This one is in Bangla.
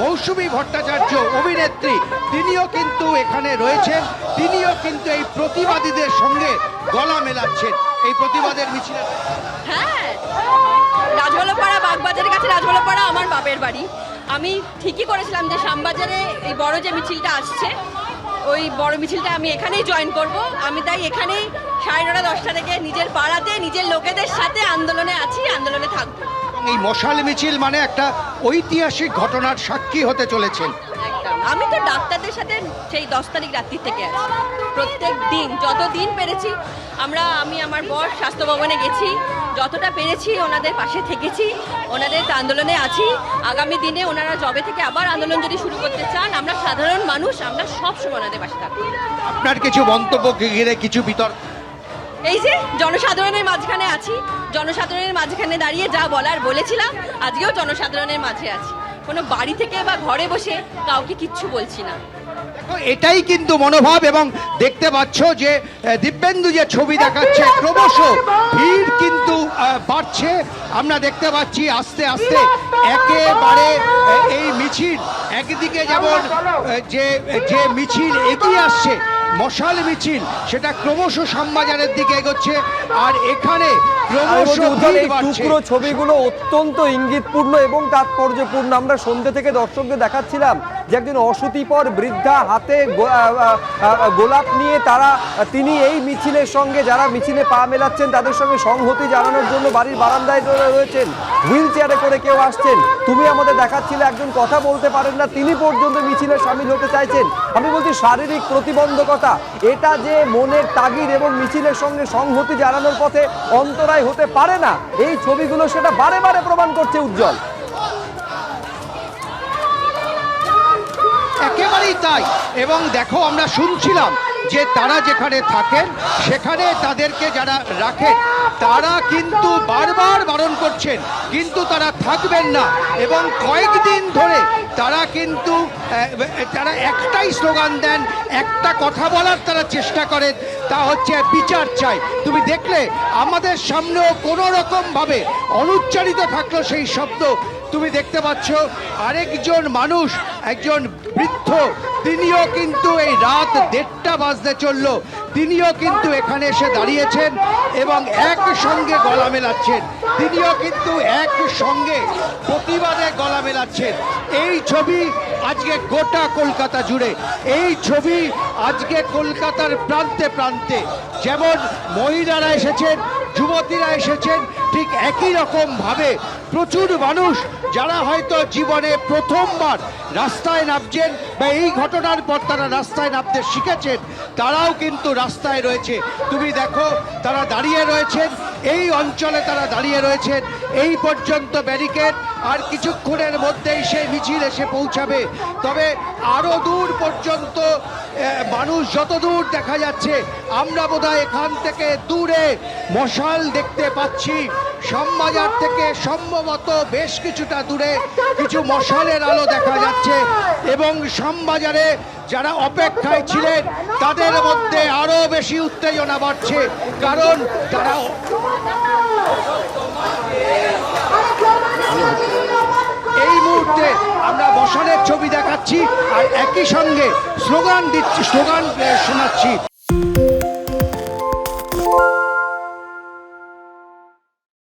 মৌসুমী ভট্টাচার্য অভিনেত্রী, তিনিও কিন্তু এখানে রয়েছেন, তিনিও কিন্তু এই প্রতিবাদীদের সঙ্গে গলা মেলাচ্ছেন। এই প্রতিবাদের মিছিলে হ্যাঁ বাগবাজারের কাছে রাজবলপাড়া আমার বাপের বাড়ি। আমি ঠিকই করেছিলাম যে শ্যামবাজারে এই বড় যে মিছিলটা আসছে, ওই বড় মিছিলটা আমি এখানেই জয়েন করব। আমি তাই এখানেই সাড়ে নটা দশটা থেকে নিজের পাড়াতে, নিজের লোকেদের সাথে আন্দোলনে আছি, আন্দোলনে থাকব। এবং এই মশাল মিছিল মানে একটা ঐতিহাসিক ঘটনার সাক্ষী হতে চলেছেন আমি তো ডাক্তারদের সাথে সেই দশ তারিখ রাত্রি থেকে আছি। প্রত্যেক দিন যত দিন পেরেছি আমরা আমি আমার বর স্বাস্থ্য ভবনে গেছি। যতটা পেরেছি ওনাদের পাশে থেকেছি ওনাদের আন্দোলনে আছি। আগামী দিনে ওনারা জবে থেকে আবার আন্দোলন যদি শুরু করতে চান আমরা সাধারণ মানুষ আমরা সব সময় ওনাদের পাশে থাকব। আপনার কিছু মন্তব্য ঘিরে কিছু বিতর্ক? এই যে জনসাধারণের মাঝখানে আছি জনসাধারণের মাঝখানে দাঁড়িয়ে যা বলার বলেছিলাম আজকেও জনসাধারণের মাঝে আছি। কোনো বাড়ি থেকে বা ঘরে বসে কাউকে কিচ্ছু বলছি না। দেখো, এটাই কিন্তু মনোভাব এবং দেখতে পাচ্ছ যে দিব্যেন্দু যে ছবি দেখাচ্ছে ক্রমশ ভিড় কিন্তু বাড়ছে। আমরা দেখতে পাচ্ছি আস্তে আস্তে একেবারে এই মিছিল একদিকে যেমন যে যে মিছিল এগিয়ে আসছে মশাল মিছিল সেটা ক্রমশ শ্যামবাজারের দিকে এগোচ্ছে আর এখানে ক্রমশ টুকরো ছবিগুলো অত্যন্ত ইঙ্গিতপূর্ণ এবং তাৎপর্যপূর্ণ। আমরা সন্ধ্যে থেকে দর্শকদের দেখাচ্ছিলাম যে একজন অসুতিপর বৃদ্ধা হাতে গোলাপ নিয়ে তারা তিনি এই মিছিলের সঙ্গে যারা মিছিলে পা মেলাচ্ছেন তাদের সঙ্গে সংহতি জানানোর জন্য বাড়ির বারান্দায় রয়েছেন। হুইল চেয়ারে করে কেউ আসছেন। তুমি আমাদের দেখাচ্ছিলে একজন কথা বলতে পারেন না তিনি পর্যন্ত মিছিলে সামিল হতে চাইছেন। আমি বলছি শারীরিক প্রতিবন্ধকতা এটা যে মনের তাগিদ এবং মিছিলের সঙ্গে সংহতি জানানোর পথে অন্তরায় হতে পারে না, এই ছবিগুলো সেটা বারে বারে প্রমাণ করছে উজ্জ্বল। একেবারেই তাই। এবং দেখো, আমরা শুনছিলাম যে তারা যেখানে থাকেন, সেখানে তাদেরকে যারা রাখেন, তারা কিন্তু বারবার বারণ করছেন। কিন্তু তারা থাকবেন না। এবং কয়েকদিন ধরে তারা কিন্তু তারা একটাই স্লোগান দেন, একটা কথা বলার তারা চেষ্টা করেন, তা হচ্ছে বিচার চাই। তুমি দেখলে, আমাদের সামনেও কোনো রকমভাবে অনুচ্চারিত থাকল সেই শব্দ। তুমি দেখতে পাচ্ছ, আরেকজন মানুষ, একজন বৃদ্ধ, তিনিও কিন্তু এই রাত দেড়টা বাজতে চলল। তিনিও কিন্তু এখানে এসে দাঁড়িয়েছেন এবং একসঙ্গে গলা মেলাচ্ছেন। তিনিও কিন্তু একসঙ্গে প্রতিবাদে গলা মেলাচ্ছেন। এই ছবি আজকে গোটা কলকাতা জুড়ে। এই ছবি আজকে কলকাতার প্রান্তে প্রান্তে। যেমন মহিলারা এসেছেন, যুবতীরা এসেছেন, ঠিক একই রকম ভাবে প্রচুর মানুষ যারা হয়তো জীবনে প্রথমবার রাস্তায় নামছেন বা এই ঘটনার পর তারা রাস্তায় নামতে শিখেছেন, তারাও কিন্তু রাস্তায় রয়েছে। তুমি দেখো, তারা দাঁড়িয়ে রয়েছেন, এই অঞ্চলে তারা দাঁড়িয়ে রয়েছেন এই পর্যন্ত ব্যারিকেড আর কিছুক্ষণের মধ্যেই সেই মিছিল এসে পৌঁছাবে। তবে আরও দূর পর্যন্ত মানুষ যত দূর দেখা যাচ্ছে, আমরা বোধহয় এখান থেকে দূরে মশাল দেখতে পাচ্ছি। শ্যামবাজার থেকে সম্ভবত বেশ কিছুটা দূরে কিছু মশালের আলো দেখা যাচ্ছে এবং শ্যামবাজারে যারা অপেক্ষায় ছিলেন, তাদের মধ্যে আরও বেশি উত্তেজনা বাড়ছে। কারণ তারা এই মুহূর্তে আমরা দেখাচ্ছি আর একই সঙ্গে স্লোগান দিচ্ছি স্লোগান শোনাচ্ছি।